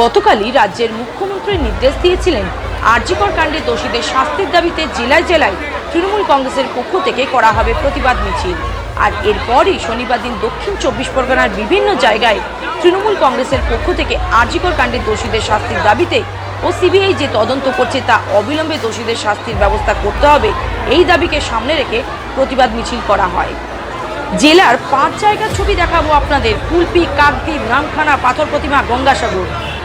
গতকালই রাজ্যের মুখ্যমন্ত্রীর নির্দেশ দিয়েছিলেন আরজিকর কাণ্ডে দোষীদের শাস্তির দাবিতে জেলায় জেলায় তৃণমূল কংগ্রেসের পক্ষ থেকে করা হবে প্রতিবাদ মিছিল। আর এরপরই শনিবার দিন দক্ষিণ চব্বিশ পরগনার বিভিন্ন জায়গায় তৃণমূল কংগ্রেসের পক্ষ থেকে আরজিকর কাণ্ডে দোষীদের শাস্তির দাবিতে ও সিবিআই যে তদন্ত করছে তা অবিলম্বে দোষীদের শাস্তির ব্যবস্থা করতে হবে, এই দাবিকে সামনে রেখে প্রতিবাদ মিছিল করা হয়। জেলার পাঁচ জায়গার ছবি দেখাবো আপনাদের। কুলপি কাকদ্বীপ, রামখানা, পাথর প্রতিমা, গঙ্গাসাগর।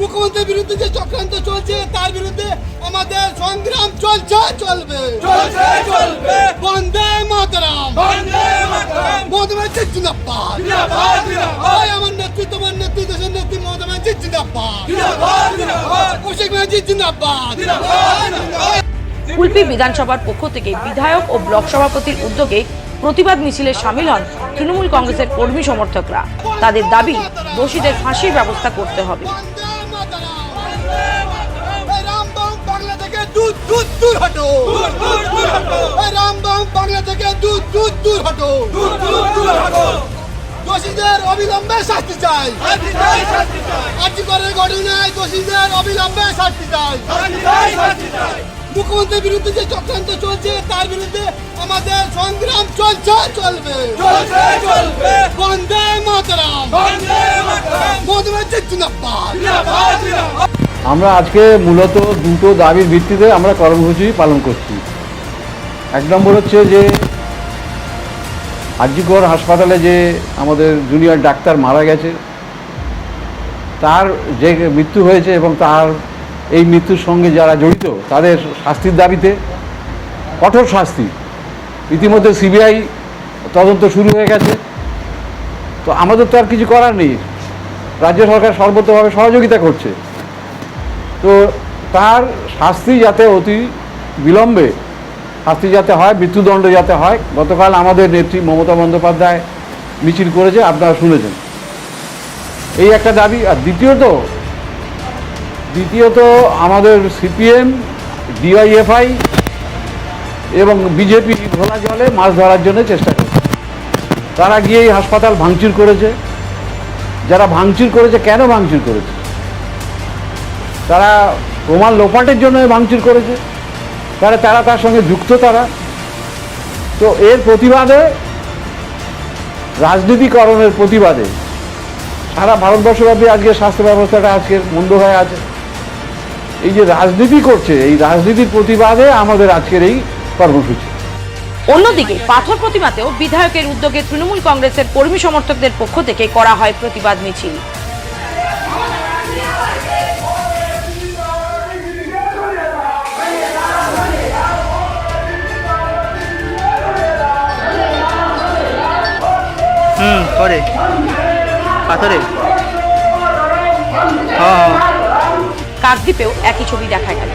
মুখ্যমন্ত্রীর বিরুদ্ধে যে চক্রান্ত চলছে তার বিরুদ্ধে আমাদের সংগ্রাম চলছে চলবে। চলছে চলবে। বন্দে মাতরম। বন্দে মাতরম। মমতা ব্যানার্জি জিন্দাবাদ। জিন্দাবাদ জিন্দাবাদ। আমার নেত্রী তোমার নেত্রী দেশের নেত্রী মমতা ব্যানার্জি জিন্দাবাদ। জিন্দাবাদ জিন্দাবাদ। অভিষেক ব্যানার্জি জিন্দাবাদ। জিন্দাবাদ কুলপি বিধানসভার পক্ষ থেকে বিধায়ক ও ব্লক সভাপতির উদ্যোগে প্রতিবাদ মিছিলে সামিল হন তৃণমূল কংগ্রেসের কর্মী সমর্থকরা। তাদের দাবি দোষীদের ফাঁসির ব্যবস্থা করতে হবে। দূর দূর দূর হটো। দূর দূর দূর হটো। এই রামবাম বাংলা থেকে দূর দূর দূর হটো। দূর দূর দূর হটো। দোষীদের অবিলম্বে শাস্তি চাই। শাস্তি চাই শাস্তি চাই। আজ করে ঘটনায় দোষীদের অবিলম্বে শাস্তি চাই। শাস্তি চাই শাস্তি চাই। মুখ্যমন্ত্রীর বিরুদ্ধে যে চক্রান্ত চলছে তার বিরুদ্ধে আমাদের সংগ্রাম চলছে চলবে। চলবে। বন্দে মাতরম। বন্দে মাতরম। মমতা জিন্দাবাদ জিন্দাবাদ জিন্দাবাদ আমরা আজকে মূলত দুটো দাবির ভিত্তিতে আমরা কর্মসূচি পালন করছি। এক নম্বর হচ্ছে যে, আরজিকর হাসপাতালে যে আমাদের জুনিয়র ডাক্তার মারা গেছে, তার যে মৃত্যু হয়েছে এবং তার এই মৃত্যুর সঙ্গে যারা জড়িত, তাদের শাস্তির দাবিতে কঠোর শাস্তি। ইতিমধ্যে সিবিআই তদন্ত শুরু হয়ে গেছে। তো আমাদের তো আর কিছু করার নেই। রাজ্য সরকার সর্বতভাবে সহযোগিতা করছে। তো তার শাস্তি যাতে অতি বিলম্বে, শাস্তি যাতে হয়, মৃত্যুদণ্ড যাতে হয়, গতকাল আমাদের নেত্রী মমতা বন্দ্যোপাধ্যায় মিছিল করেছে, আপনারা শুনেছেন। এই একটা দাবি। আর দ্বিতীয়ত দ্বিতীয়ত আমাদের সিপিএম, ডিওয়াইএফআই এবং বিজেপি ঘোলা জলে মাছ ধরার জন্য চেষ্টা করছে। তারা গিয়ে এই হাসপাতাল ভাঙচুর করেছে। যারা ভাঙচুর করেছে, কেন ভাঙচুর করেছে? তারা প্রমাণ লোপাটের জন্য ভাঙচুর করেছে। তারা তারা তার সঙ্গে যুক্ত তারা। তো এর প্রতিবাদে, রাজনীতিকরণের প্রতিবাদে সারা ভারতবর্ষব্যাপী আজকে স্বাস্থ্য ব্যবস্থাটা আজকে মন্দ হয়ে আছে। এই যে রাজনীতি করছে, এই রাজনীতির প্রতিবাদে আমাদের আজকের এই কর্মসূচি। অন্যদিকে, পাথর প্রতিমাতেও বিধায়কের উদ্যোগে তৃণমূল কংগ্রেসের কর্মী সমর্থকদের পক্ষ থেকে করা হয় প্রতিবাদ মিছিল। করে পাথরে? হ্যাঁ হ্যাঁ। কাকদ্বীপেও একই ছবি দেখা গেল।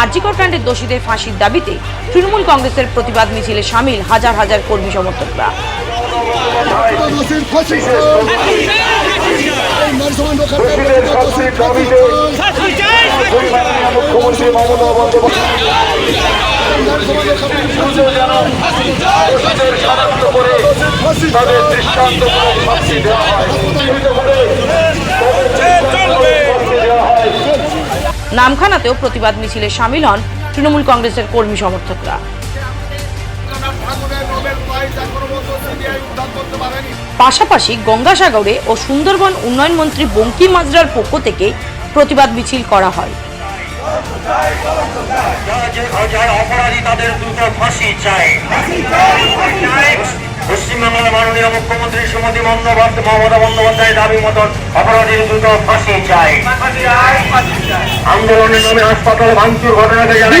আরজিকর কাণ্ডের দোষীদের ফাঁসির দাবিতে তৃণমূল কংগ্রেসের প্রতিবাদ মিছিলে সামিল হাজার হাজার কর্মী সমর্থকরা। মুখ্যমন্ত্রী তাদের দৃষ্টান্তমূলক শাস্তি দেওয়া হয়। নামখানাতেও প্রতিবাদ মিছিলে সামিল হন তৃণমূল কংগ্রেসের কর্মী সমর্থকরা। পাশাপাশি গঙ্গাসাগরে ও সুন্দরবন উন্নয়ন মন্ত্রী বঙ্কিম মাজরার পক্ষ থেকে প্রতিবাদ মিছিল করা হয়। যারা অপরাধী তাদের দ্রুত ফাঁসি চাই। পশ্চিমবাংলার মাননীয় মুখ্যমন্ত্রী শ্রীমতী বন্দ্যোপাধ্যায় মমতা বন্দ্যোপাধ্যায়ের দাবি মতন অপরাধীর দ্রুত ফাঁসি চাই। আন্দোলনের নামে হাসপাতাল ভাঙচুর ঘটনাকে জানাই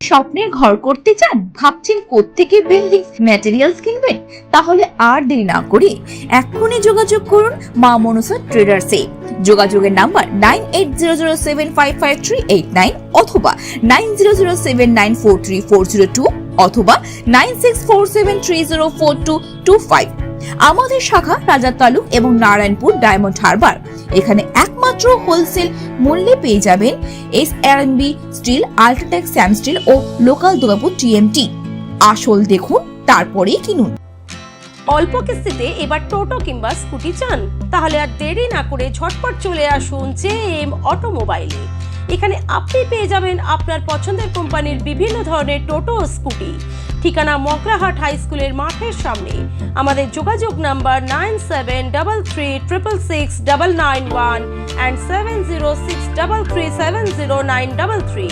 স্বপ্নের ঘর করতে চান, ভাবছেন কোত্থেকে বিল্ডিং ম্যাটেরিয়ালস কিনবেন? তাহলে আর দেরি না করে এক্ষুনি যোগাযোগ করুন মা মনসা ট্রেডার্সে যোগাযোগের number nine eight zero zero seven five five three eight nine অথবা nine zero zero seven nine four three four zero two অথবা nine six four seven three zero four two two five আমাদের শাখা রাজা তালুক এবং Narayanpur diamond Harbour. এখানে একমাত্র wholesale মূল্যে পেয়ে যাবেন S R steel UltraTech Sam steel ও লোকাল দুর্গাপুর টিএমটি আসল দেখুন, তারপরেই কিনুন। অল্প কিস্তিতে এবার টোটো কিংবা স্কুটি চান। তাহলে আর দেরি না করে ঝটপট চলে আসুন জে এম অটোমোবাইলে এখানে আপনি পেয়ে যাবেন আপনার পছন্দের কোম্পানির বিভিন্ন ধরনের টোটো ও স্কুটি। ঠিকানা মকরাহাট হাই স্কুলের মাঠের সামনে। আমাদের যোগাযোগ number nine seven double three triple six double nine one and seven zero six double three seven zero nine double three.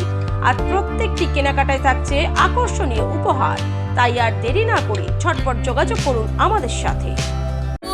আর প্রত্যেকটি কেনাকাটায় থাকছে আকর্ষণীয় উপহার। তাই আর দেরি না করে ছটপট যোগাযোগ করুন আমাদের সাথে।